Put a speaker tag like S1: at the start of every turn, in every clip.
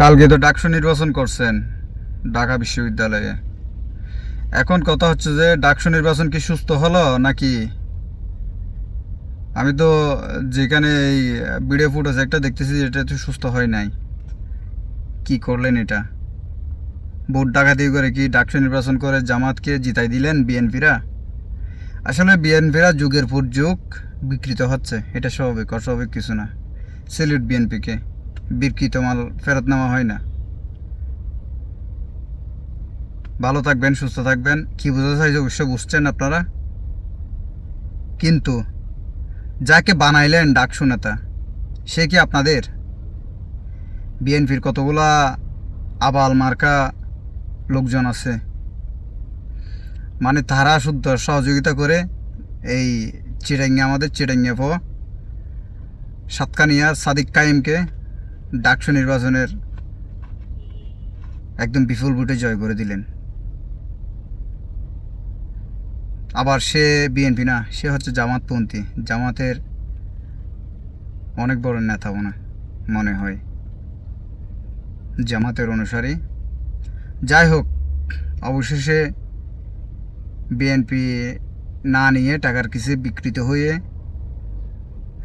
S1: কালকে তো ডাকসু নির্বাচন করছেন ঢাকা বিশ্ববিদ্যালয়ে। এখন কথা হচ্ছে যে, ডাকসু নির্বাচন কি সুস্থ হলো নাকি? আমি তো যেখানে এই ভিডিও ফুটেজ একটা দেখতেছি এটা তো সুস্থ হয় নাই। কি করলেন এটা? ভোট ডাকাতি করে কি ডাকসু নির্বাচন করে জামাতকে জিতাই দিলেন বিএনপিরা? আসলে বিএনপিরা যুগের পর যুগ বিকৃত হচ্ছে, এটা স্বাভাবিক, অস্বাভাবিক কিছু না। সেলিউট বিএনপিকে। বিকৃত মাল ফেরত নেওয়া হয় না। ভালো থাকবেন, সুস্থ থাকবেন। কি বোঝাতে চাইছে অবশ্যই বুঝছেন আপনারা? কিন্তু যাকে বানাইলেন ডাকসু নেতা, সে কি আপনাদের? বিএনপির কতগুলা আবাল মার্কা লোকজন আছে? মানে তারা শুদ্ধ সহযোগিতা করে এই চিড়াঙ্গি আমাদের চিড়াঙ্গি পো সাতকানিয়ার সাদিক কাইমকে ডাকসু নির্বাচনের একদম বিপুল ভোটে জয় করে দিলেন। আবার সে বিএনপি না, সে হচ্ছে জামাতপন্থী। জামাতের অনেক বড় নেতা মনে মনে হয়। জামাতের অনুসারী। যাই হোক, অবশেষে বিএনপি না নিয়ে টাকার কিছু বিকৃত হয়ে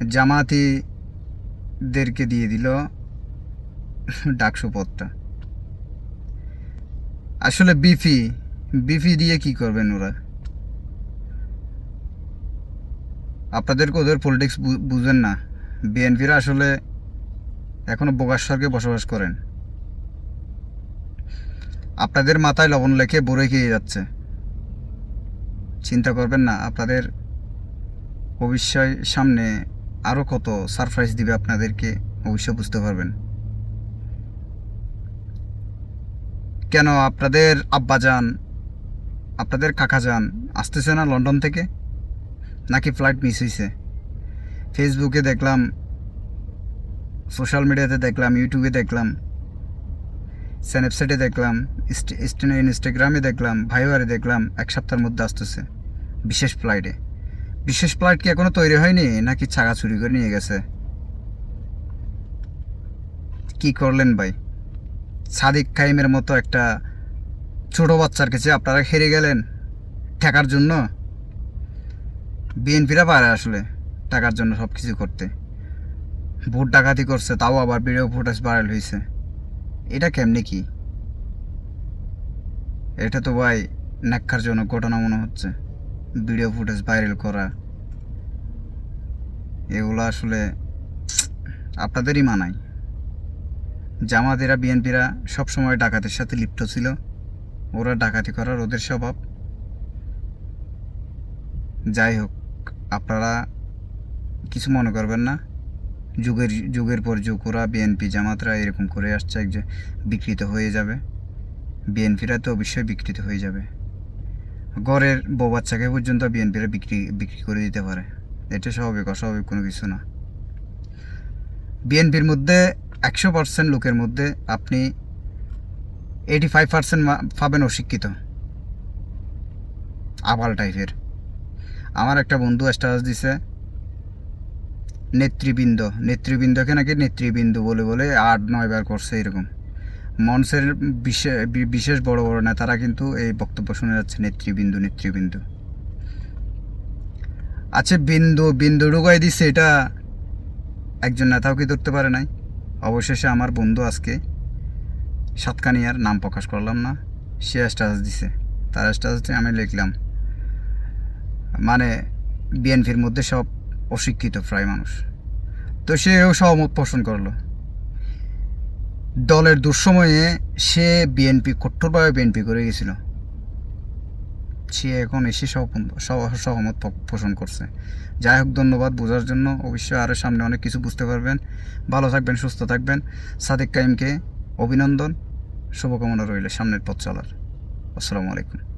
S1: জামাতিদেরকে দিয়ে দিল ডাকসু পদটা আসলে বিফি বিফি দিয়ে কি করবেন ওরা? আপনাদেরকে ওদের পলিটিক্স বুঝেন না। বিএনপিরা আসলে এখনও বোগাশ্বরকে বসবাস করেন। আপনাদের মাথায় লবণ লেখে বড়ে খেয়ে যাচ্ছে। চিন্তা করবেন না, আপনাদের ভবিষ্যৎ সামনে আরও কত সারপ্রাইজ দিবে আপনাদেরকে, অবশ্যই বুঝতে পারবেন। কেন আপনাদের আব্বা যান আপনাদের কাকা যান আসতেছে না লন্ডন থেকে? নাকি ফ্লাইট মিস হয়েছে ফেসবুকে দেখলাম, সোশ্যাল মিডিয়াতে দেখলাম, ইউটিউবে দেখলাম, স্ন্যাপচ্যাটে দেখলাম ইনস্টাগ্রামে দেখলাম ভাইবারে দেখলাম, এক সপ্তাহের মধ্যে আসতেছে। বিশেষ ফ্লাইটে। বিশেষ ফ্লাইট কি এখনও তৈরি হয়নি, নাকি ছাগা চুরি করে নিয়ে গেছে? কি করলেন ভাই? সাদিক কাইমের মতো একটা ছোট বাচ্চার কাছে আপনারা হেরে গেলেন টাকার জন্য। বিএনপিরা পারে আসলে টাকার জন্য সব কিছু করতে। ভোট ডাকাতি করছে, তাও আবার ভিডিও ফুটেজ ভাইরাল হয়েছে এটা কেমনে কি? এটা তো ভাই ন্যাক্কারজনক ঘটনা মনে হচ্ছে। ভিডিও ফুটেজ ভাইরাল করা। এগুলো আসলে আপনাদেরই মানায়। জামাতেরা, বিএনপিরা সবসময় ডাকাতের সাথে লিপ্ত ছিল। ওরা ডাকাতি করার ওদের স্বভাব। যাই হোক, আপনারা কিছু মনে করবেন না। যুগের যুগের পর যুগ ওরা বিএনপি, জামাতরা এরকম করে আসছে, এক বিকৃত হয়ে যাবে। বিএনপিরা তো অবশ্যই বিকৃত হয়ে যাবে। গড়ের বউ বাচ্চাকে পর্যন্ত বিএনপিরা বিক্রি বিক্রি করে দিতে পারে। এটা স্বাভাবিক, অস্বাভাবিক কোনো কিছু না। বিএনপির মধ্যে একশো পার্সেন্ট লোকের মধ্যে আপনি এইটি ফাইভ পার্সেন্ট পাবেন অশিক্ষিত। আবাল টাইপের। আমার একটা বন্ধু স্ট্যাটাস দিছে, নেতৃবৃন্দ। নেতৃবৃন্দকে নাকি নেতৃবৃন্দ বলে বলে আট নয়বার করছে এরকম। মঞ্চের বিশে- বি- বিশেষ বড় বড় নেতারা কিন্তু এই বক্তব্য শুনে যাচ্ছে, নেতৃবৃন্দ নেতৃবৃন্দ। আচ্ছা বিন্দু বিন্দু ঢুকাই দিচ্ছে এটা একজন নেতাও কি ধরতে পারে নাই? অবশেষে আমার বন্ধু আজকে সাতকানিয়ার নাম প্রকাশ করলাম না, সে স্ট্যাটাস দিছে। তার স্ট্যাটাসে আমি লিখলাম মানে বিএনপির মধ্যে সব অশিক্ষিত প্রায় মানুষ। তো সেও সহমত পোষণ করল। দলের দুঃসময়ে সে বিএনপি কঠোরভাবে বিএনপি করে গেছিল। সে এখন এসে সহ- সহ- সহমত পোষণ করছে। যাই হোক, ধন্যবাদ বোঝার জন্য। অবশ্যই আরও সামনে অনেক কিছু বুঝতে পারবেন। ভালো থাকবেন, সুস্থ থাকবেন। সাদেক কাইমকে অভিনন্দন। শুভকামনা রইল সামনের পথ চলার। আসসালামু আলাইকুম।